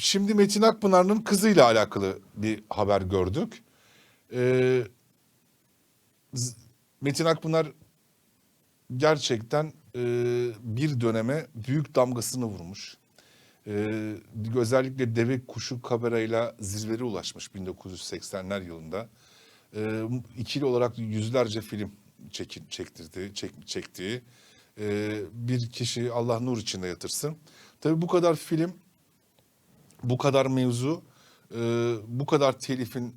Şimdi Metin Akpınar'ın kızıyla alakalı bir haber gördük. Ee, Metin Akpınar gerçekten e, bir döneme büyük damgasını vurmuş. Ee, özellikle Deve Kuşu kamerayla zirvere ulaşmış 1980'ler yılında. Ee, ikili olarak yüzlerce film çekin, çektirdi, çek, çektiği e, bir kişi Allah nur içinde yatırsın. Tabii bu kadar film, bu kadar mevzu, e, bu kadar telifin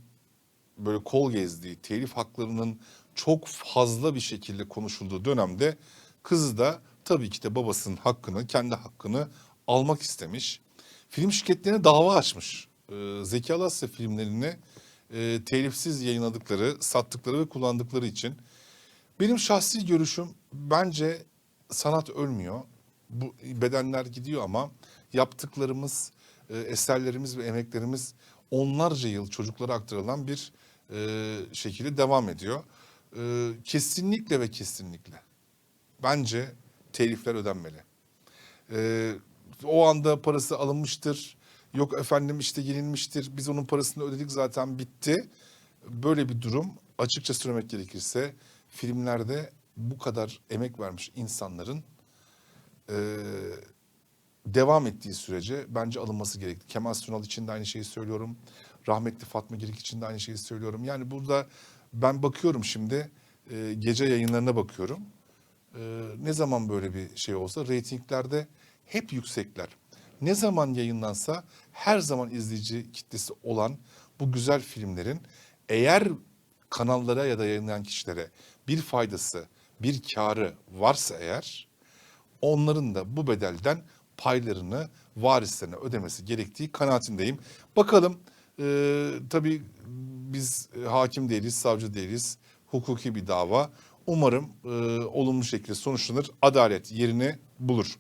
böyle kol gezdiği, telif haklarının çok fazla bir şekilde konuşulduğu dönemde kız da tabii ki de babasının hakkını, kendi hakkını almak istemiş. Film şirketlerine dava açmış. Ee, Zeki Alasya filmlerini e, telifsiz yayınladıkları, sattıkları ve kullandıkları için. Benim şahsi görüşüm bence sanat ölmüyor. Bu bedenler gidiyor ama yaptıklarımız, e, eserlerimiz ve emeklerimiz onlarca yıl çocuklara aktarılan bir e, şekilde devam ediyor. E, kesinlikle ve kesinlikle bence telifler ödenmeli. E, o anda parası alınmıştır. Yok efendim işte yenilmiştir. Biz onun parasını ödedik zaten bitti. Böyle bir durum açıkça söylemek gerekirse filmlerde bu kadar emek vermiş insanların e, devam ettiği sürece bence alınması gerekli. Kemal Sunal için de aynı şeyi söylüyorum. Rahmetli Fatma Girik için de aynı şeyi söylüyorum. Yani burada ben bakıyorum şimdi e, gece yayınlarına bakıyorum. E, ne zaman böyle bir şey olsa reytinglerde hep yüksekler. Ne zaman yayınlansa her zaman izleyici kitlesi olan bu güzel filmlerin eğer kanallara ya da yayınlayan kişilere bir faydası, bir karı varsa eğer onların da bu bedelden paylarını varislerine ödemesi gerektiği kanaatindeyim. Bakalım e, tabii biz e, hakim değiliz, savcı değiliz. Hukuki bir dava. Umarım e, olumlu şekilde sonuçlanır, adalet yerini bulur.